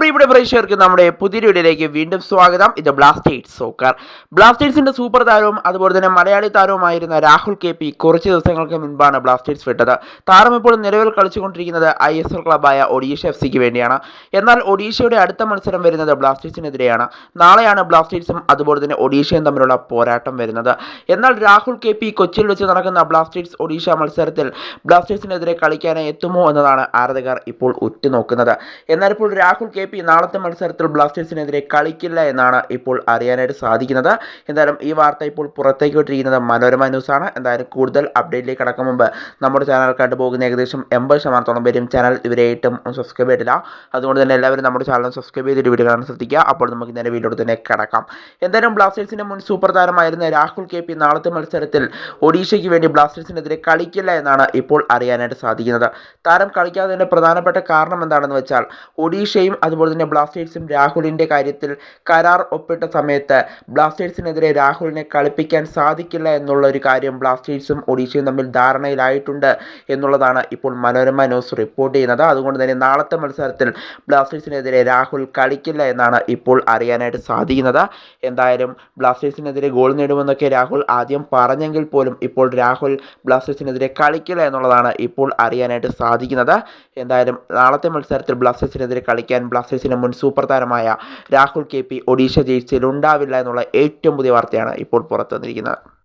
പ്രിയപ്പെട്ട പ്രേക്ഷകർക്ക് നമ്മുടെ പുതിയ വീഡിയോയിലേക്ക് വീണ്ടും സ്വാഗതം. ഇത് ബ്ലാസ്റ്റേഴ്സ് സോക്കർ ബ്ലാസ്റ്റേഴ്സിന്റെ സൂപ്പർ താരവും അതുപോലെ തന്നെ മലയാളി താരവുമായിരുന്ന രാഹുൽ കെ പി കുറച്ച് ദിവസങ്ങൾക്ക് മുൻപാണ് ബ്ലാസ്റ്റേഴ്സ് വിട്ടത്. താരം ഇപ്പോൾ നിലവിൽ കളിച്ചുകൊണ്ടിരിക്കുന്നത് ഐ എസ് എൽ ക്ലബായ ഒഡീഷ എഫ് സിക്ക് വേണ്ടിയാണ്. എന്നാൽ ഒഡീഷയുടെ അടുത്ത മത്സരം വരുന്നത് ബ്ലാസ്റ്റേഴ്സിനെതിരെയാണ് നാളെയാണ് ബ്ലാസ്റ്റേഴ്സും അതുപോലെ തന്നെ ഒഡീഷയും തമ്മിലുള്ള പോരാട്ടം വരുന്നത്. എന്നാൽ രാഹുൽ കെ പി കൊച്ചിയിൽ വെച്ച് നടക്കുന്ന ബ്ലാസ്റ്റേഴ്സ് ഒഡീഷ മത്സരത്തിൽ ബ്ലാസ്റ്റേഴ്സിനെതിരെ കളിക്കാനായി എത്തുമോ എന്നതാണ് ആരാധകർ ഇപ്പോൾ ഉറ്റുനോക്കുന്നത്. എന്നാൽ ഇപ്പോൾ രാഹുൽ കെ പി നാളത്തെ മത്സരത്തിൽ ബ്ലാസ്റ്റേഴ്സിനെതിരെ കളിക്കില്ല എന്നാണ് ഇപ്പോൾ അറിയാനായിട്ട് സാധിക്കുന്നത്. എന്തായാലും ഈ വാർത്ത ഇപ്പോൾ പുറത്തേക്ക് വിട്ടിരിക്കുന്നത് മനോരമ ന്യൂസാണ്. എന്തായാലും കൂടുതൽ അപ്ഡേറ്റിലേക്ക് കടക്കും മുമ്പ് നമ്മുടെ ചാനൽ കണ്ടുപോകുന്ന ഏകദേശം എൺപത് ശതമാനത്തോളം പേരും ചാനൽ ഇവരായിട്ടും സബ്സ്ക്രൈബ് ചെയ്തില്ല അതുകൊണ്ട് തന്നെ എല്ലാവരും നമ്മുടെ ചാനൽ സബ്സ്ക്രൈബ് ചെയ്തിട്ട് വീഡിയോ കാണാൻ ശ്രദ്ധിക്കുക. അപ്പോൾ നമുക്ക് ഇന്നലെ വീഡിയോ തന്നെ കിടക്കാം. എന്തായാലും ബ്ലാസ്റ്റേഴ്സിന്റെ മുൻ സൂപ്പർ താരമായിരുന്ന രാഹുൽ കെ പി നാളത്തെ മത്സരത്തിൽ ഒഡീഷയ്ക്ക് വേണ്ടി ബ്ലാസ്റ്റേഴ്സിനെതിരെ കളിക്കില്ല എന്നാണ് ഇപ്പോൾ അറിയാനായിട്ട് സാധിക്കുന്നത്. താരം കളിക്കാത്തതിന്റെ പ്രധാനപ്പെട്ട കാരണം എന്താണെന്ന് വെച്ചാൽ ഒഡീഷയും അതുപോലെ തന്നെ ബ്ലാസ്റ്റേഴ്സും രാഹുലിന്റെ കാര്യത്തിൽ കരാർ ഒപ്പിട്ട സമയത്ത് ബ്ലാസ്റ്റേഴ്സിനെതിരെ രാഹുലിനെ കളിപ്പിക്കാൻ സാധിക്കില്ല എന്നുള്ള ഒരു കാര്യം ബ്ലാസ്റ്റേഴ്സും ഒഡീഷയും തമ്മിൽ ധാരണയിലായിട്ടുണ്ട് എന്നുള്ളതാണ് ഇപ്പോൾ മനോരമ ന്യൂസ് റിപ്പോർട്ട് ചെയ്യുന്നത്. അതുകൊണ്ട് തന്നെ നാളത്തെ മത്സരത്തിൽ ബ്ലാസ്റ്റേഴ്സിനെതിരെ രാഹുൽ കളിക്കില്ല എന്നാണ് ഇപ്പോൾ അറിയാനായിട്ട് സാധിക്കുന്നത്. എന്തായാലും ബ്ലാസ്റ്റേഴ്സിനെതിരെ ഗോൾ നേടുമെന്നൊക്കെ രാഹുൽ ആദ്യം പറഞ്ഞെങ്കിൽ പോലും ഇപ്പോൾ രാഹുൽ ബ്ലാസ്റ്റേഴ്സിനെതിരെ കളിക്കില്ല എന്നുള്ളതാണ് ഇപ്പോൾ അറിയാനായിട്ട് സാധിക്കുന്നത്. എന്തായാലും നാളത്തെ മത്സരത്തിൽ ബ്ലാസ്റ്റേഴ്സിനെതിരെ കളിക്കാൻ ബ്ലാസ്റ്റേഴ്സിന്റെ മുൻ സൂപ്പർ താരമായ രാഹുൽ കെ പി ഒഡീഷ ജേഴ്സിയിൽ ഉണ്ടാവില്ല എന്നുള്ള ഏറ്റവും പുതിയ വാർത്തയാണ് ഇപ്പോൾ പുറത്തു വന്നിരിക്കുന്നത്